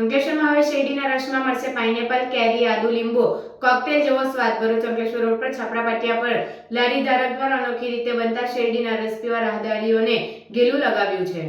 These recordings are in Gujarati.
અંકલેશ્વરમાં હવે શેરડીના રસમાં મળશે પાઇનેપલ, કેરી, આદુ, લીંબુ. કોકટેલ જેવો સ્વાદ ભરૂચ અંકલેશ્વર રોડ પર છાપરા પાટિયા પર. લારી ધારક દ્વારા અનોખી રીતે બનતા શેરડીના રસ પીવા રાહદારીઓને ગેલું લગાવ્યું છે.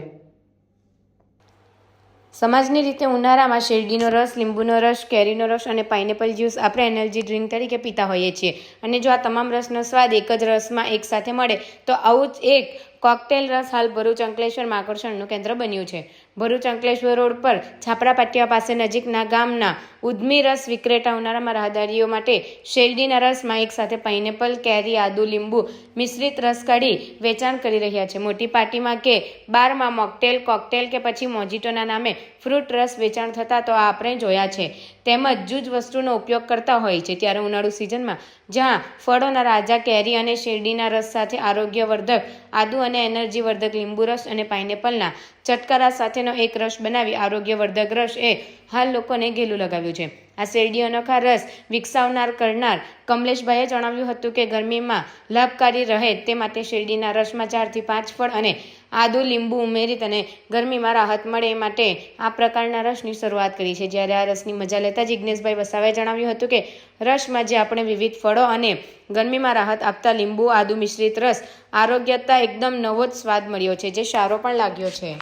સમાજની રીતે ઉનાળામાં શેરડીનો રસ, લીંબુનો રસ, કેરીનો રસ અને પાઇનેપલ જ્યુસ આપણે એનર્જી ડ્રિંક તરીકે પીતા હોઈએ છીએ. અને જો આ તમામ રસનો સ્વાદ એક જ રસમાં એકસાથે મળે, તો આવું જ એક કોકટેલ રસ હાલ ભરૂચ અંકલેશ્વરમાં આકર્ષણનું કેન્દ્ર બન્યું છે. ભરૂચ અંકલેશ્વર રોડ પર છાપરા પાટિયા પાસે નજીકના ગામના ઉદ્મી રસ વિક્રેતા ઉનાળામાં રાહદારીઓ માટે શેરડીના રસમાં એકસાથે પાઇનેપલ, કેરી, આદુ, લીંબુ મિશ્રિત રસ કાઢી વેચાણ કરી રહ્યા છે. મોટી પાર્ટીમાં કે બારમાં મોકટેલ, કોકટેલ કે પછી મોજીટોના નામે ફ્રૂટ રસ વેચાણ થતા તો આપણે જોયા છે. તેમજ જૂજ વસ્તુનો ઉપયોગ કરતા હોય છે. ત્યારે ઉનાળુ સિઝનમાં જ્યાં ફળોના રાજા, કેરી અને શેરડીના રસ સાથે આરોગ્યવર્ધક આદુ અને એનર્જી વર્ધક લીંબુ રસ અને પાઇનેપલના ચટકારા સાથેનો એક રસ બનાવી આરોગ્યવર્ધક રસ એ હાલ લોકોને ઘેલું લગાવ્યું છે. આ શેરડી અનોખા રસ વિકસાવનાર કરનાર કમલેશભાઈએ જણાવ્યું હતું કે ગરમીમાં લાભકારી રહે તે માટે શેરડીના રસમાં ચારથી પાંચ ફળ અને આદુ, લીંબુ ઉમેરી અને ગરમીમાં રાહત મળે એ માટે આ પ્રકારના રસની શરૂઆત કરી છે. જ્યારે આ રસની મજા લેતા જિજ્ઞેશભાઈ વસાવાએ જણાવ્યું હતું કે, રસમાં જે આપણે વિવિધ ફળો અને ગરમીમાં રાહત આપતા લીંબુ, આદુ મિશ્રિત રસ, આરોગ્યતા એકદમ નવો જ સ્વાદ મળ્યો છે, જે સારો પણ લાગ્યો છે.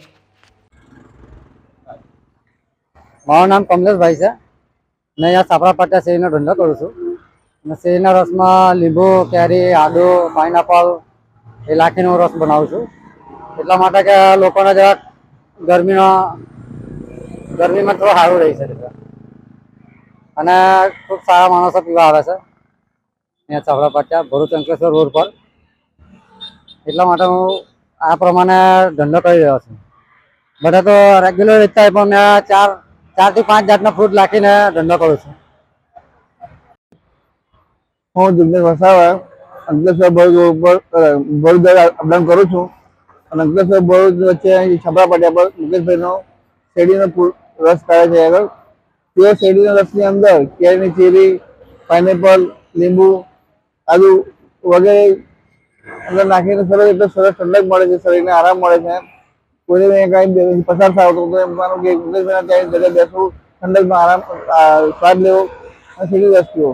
મારું નામ કમલેશભાઈ છે. મેં અહીંયા સાપરા પાટા શેરીનો ધંધો કરું છું. અને શેરીના રસમાં લીંબુ, કેરી, આદુ, પાઇનેપલ, એ લાખીનો રસ બનાવું છું. એટલા માટે કે લોકોને જરાક ગરમીનો, ગરમીમાં થોડું સારું રહી છે. અને ખૂબ સારા માણસો પીવા આવે છે. અહીંયા સાપરા પાટા ભરૂચ રોડ પર. એટલા માટે હું આ પ્રમાણે ધંધો કરી રહ્યો છું. બધા તો રેગ્યુલર વેચતા હોય, પણ મેં ચાર, ચારથી પાંચ જાતના ફ્રૂટ નાખીને ધંધો કરું છું. હું જિગ્નેશ વસાવા, અંકલેશ્વર ભરૂચ ઉપર ભરૂચ અપડાઉન કરું છું. અને અંકલેશ્વર ભરૂચ વચ્ચે છપરા પાટિયા પર મુકેશભાઈનો શેરડીનો રસ કાઢે છે આગળ. તે શેરડીના રસની અંદર કેરીની ચીરી, પાઇનેપલ, લીંબુ, આદુ વગેરે અંદર નાખીને સરસ એટલે સરસ ઠંડક મળે છે, શરીરને આરામ મળે છે. કોઈને કાંઈ પસાર થાવ તો એમ માનું કે મુકેશભાઈના ત્યાં જગ્યાએ બેસવું ઠંડકનો આરામ સ્વાદ લેવો અને શેરડી રસ પીવો.